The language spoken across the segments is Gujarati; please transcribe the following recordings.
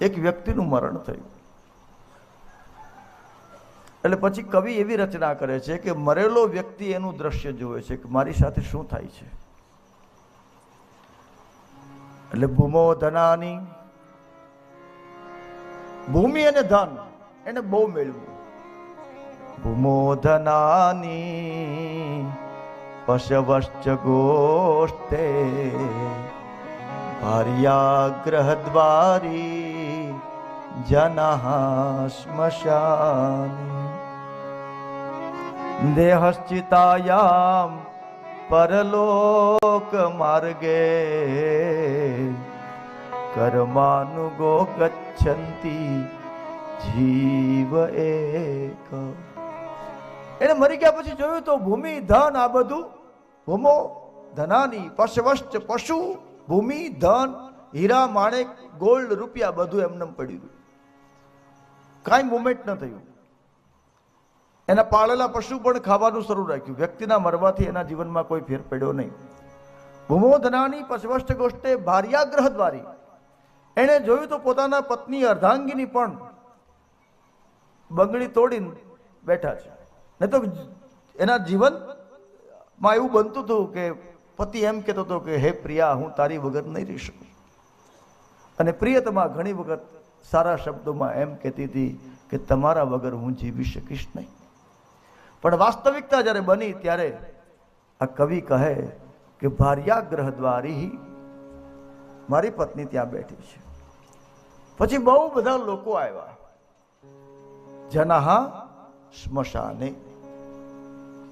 એક વ્યક્તિનું મરણ થયું. એટલે પછી કવિ એવી રચના કરે છે કે મરેલો વ્યક્તિ એનું દ્રશ્ય જોવે છે કે મારી સાથે શું થાય છે. એટલે ભૂમો ધનાની, ભૂમિ અને ધન એને બહુ મેળવ્યું. ભૂમો ધનાની પશવશ્ચ ગોષ્ઠે ભાર્યાગ્રહદ્વારી જનઃ શ્મશાની દેહશ્ચિતાયામ પરલોક માર્ગે કર્માનુગો ગચ્છંતી જીવ એક એને મરી ગયા પછી જોયું તો ભૂમિ, ધન આ બધું ભૂમો, ધનાની, પશવશ્ચ પશુ, ભૂમિ, ધન હીરા, માણેક, ગોલ્ડ, રૂપિયા બધું એમને પડ્યું કાંઈ મુવમેન્ટ ન થયું. એના પાળેલા પશુ પણ ખાવાનું શરૂ રાખ્યું. વ્યક્તિના મરવાથી એના જીવનમાં કોઈ ફેર પડ્યો નહીં. ભૂમોધનાની ધનાની ગોષ્ઠે ભાર્યાગ્રહ દ્વારી. એણે જોયું તો પોતાના પત્ની અર્ધાંગીની પણ બંગડી તોડીને બેઠા છે. ને તો એના જીવનમાં એવું બનતું હતું કે પતિ એમ કહેતો હતો કે, હે પ્રિયા, હું તારી વગર નહીં રહી શકું. અને પ્રિયતમા ઘણી વખત સારા શબ્દોમાં એમ કહેતી હતી કે તમારા વગર હું જીવી શકીશ નહીં. પણ વાસ્તવિકતા જ્યારે બની ત્યારે આ કવિ કહે કે ભાર્યા ગ્રહ દ્વારી મારી પત્ની ત્યાં બેઠી છે. પછી બહુ બધા લોકો આવ્યા. જનાહા સ્મશાને.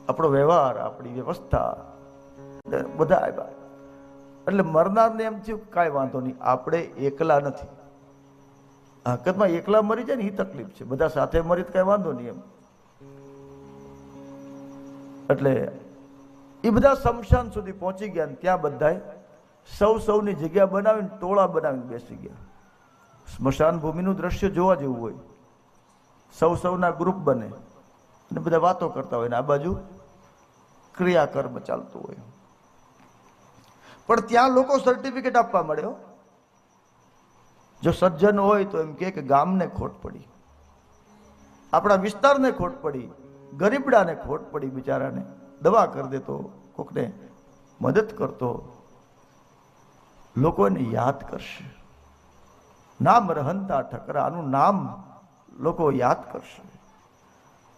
આપણો વ્યવહાર, આપણી વ્યવસ્થા, બધા આવ્યા. એટલે મરનારને એમ થયું કાંઈ વાંધો નહીં, આપણે એકલા નથી. હકીકતમાં એકલા મરી જાય ને એ તકલીફ છે. બધા સાથે મરી તો કાંઈ વાંધો નહીં એમ. એટલે એ બધા શમશાન સુધી પહોંચી ગયા ત્યાં બધાએ સૌ સૌની જગ્યા બનાવીને ટોળા બનાવીને બેસી ગયા. સ્મશાન ભૂમિનું દ્રશ્ય જોવા જેવું હોય. સૌ સૌના ગ્રુપ બને અને બધા વાતો કરતા હોય ને આ બાજુ ક્રિયાકર્મ ચાલતું હોય. પણ ત્યાં લોકો સર્ટિફિકેટ આપવા મળ્યો જો સજ્જન હોય તો એમ કે ગામને ખોટ પડી. આપણા વિસ્તારને ખોટ પડી, ગરીબડાને ખોટ પડી બિચારાને. દવા કરી દેતો, કોકને મદદ કરતો. લોકોને યાદ કરશે. નામ રહનતા ઠકરા, આનું નામ લોકો યાદ કરશે.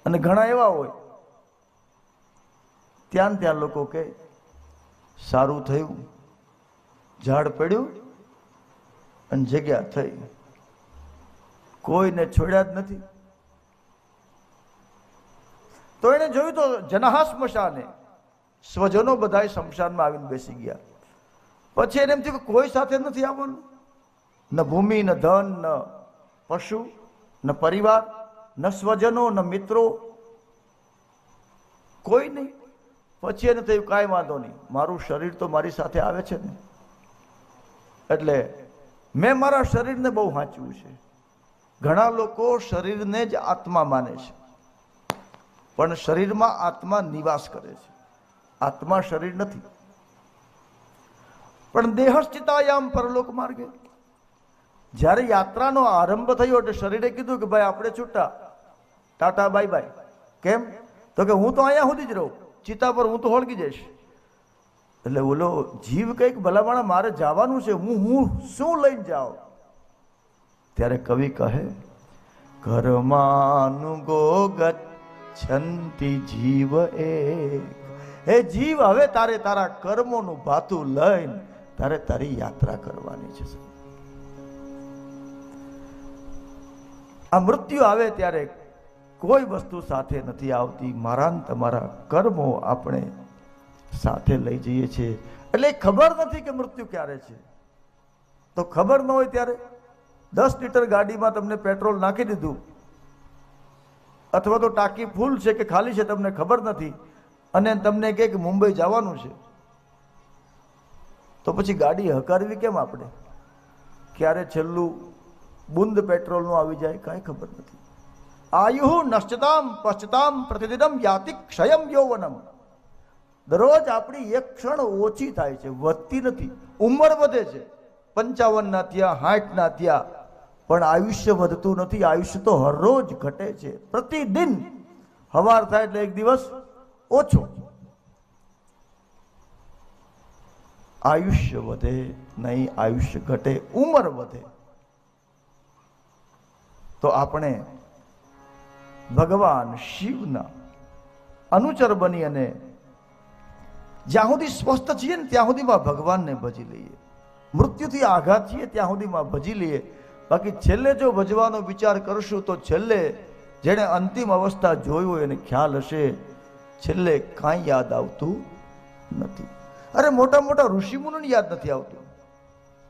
અને ઘણા એવા હોય, ત્યાં ત્યાં લોકો કે, સારું થયું ઝાડ પડ્યું અને જગ્યા થઈ. કોઈને છોડ્યા જ નથી. તો એને જોયું તો જનહા સ્મશાને સ્વજનો બધા સ્મશાનમાં આવીને બેસી ગયા. પછી એને એમ થયું કે કોઈ સાથે નથી આવવાનું. ન ભૂમિ, ન ધન, ન પશુ, ન પરિવાર, ન સ્વજનો, ન મિત્રો. કોઈ નહીં. પછી એને થયું કાંઈ વાંધો નહીં. મારું શરીર તો મારી સાથે આવે છે ને. એટલે મેં મારા શરીરને બહુ વાંચ્યું છે. ઘણા લોકો શરીરને જ આત્મા માને છે. પણ શરીરમાં આત્મા નિવાસ કરે છે. આત્મા શરીર નથી. પણ દેહસ્થિતાયામ પરલોક માર્ગે. જ્યારે યાત્રાનો આરંભ થયો એટલે શરીરે કીધું કે ભાઈ આપણે છૂટા. ટાટા, બાય બાય. કેમ? તો કે હું તો અહીંયા સુધી જ રહું. ચિતા પર હું તો હોળગી જઈશ. એટલે ઓલો, જીવ કંઈક ભલામણ મારે જવાનું છે, હું હું શું લઈને જાઉં? ત્યારે કવિ કહે કર્માનુગો ગચ્છન્તિ જીવ એ હે જીવ, હવે તારે તારા કર્મોનું ભાતું લઈને તારે તારી યાત્રા કરવાની છે. આ મૃત્યુ આવે ત્યારે કોઈ વસ્તુ સાથે નથી આવતી. મારા તમારા કર્મો આપણે સાથે લઈ જઈએ છીએ. એટલે ખબર નથી કે મૃત્યુ ક્યારે છે. તો ખબર ન હોય ત્યારે દસ લીટર ગાડીમાં તમને પેટ્રોલ નાખી દીધું. અથવા તો ટાંકી ફૂલ છે કે ખાલી છે તમને ખબર નથી. અને તમને કહે કે મુંબઈ જવાનું છે. તો પછી ગાડી હકારવી કેમ આપણે? ક્યારે છેલ્લું બુંદ પેટ્રોલનું આવી જાય કાંઈ ખબર નથી. આયુ નશ્ચતામ પશ્ચતામ પ્રતિદિનમ યાતિ ક્ષયમ યૌવનમ. દરરોજ આપણી એક ક્ષણ ઓછી થાય છે, વધતી નથી. ઉંમર વધે છે, પંચાવનના થયા સાઠના થયા, પણ આયુષ્ય વધતું નથી. આયુષ્ય તો હરરોજ ઘટે છે, પ્રતિદિન. હવાર થાય એટલે એક દિવસ ઓછો. આયુષ્ય વધે નહીં, આયુષ્ય ઘટે, ઉંમર વધે. તો આપણે ભગવાન શિવના અનુચર બની અને જ્યાં સુધી સ્વસ્થ છીએ ને ત્યાં સુધીમાં ભગવાનને ભજી લઈએ. મૃત્યુથી આઘાત છીએ ત્યાં સુધીમાં ભજી લઈએ. બાકી છેલ્લે જો ભજવાનો વિચાર કરશું તો છેલ્લે જેણે અંતિમ અવસ્થા જોઈ હોય એને ખ્યાલ હશે, છેલ્લે કાંઈ યાદ આવતું નથી. અરે મોટા મોટા ઋષિમુનિને યાદ નથી આવતું.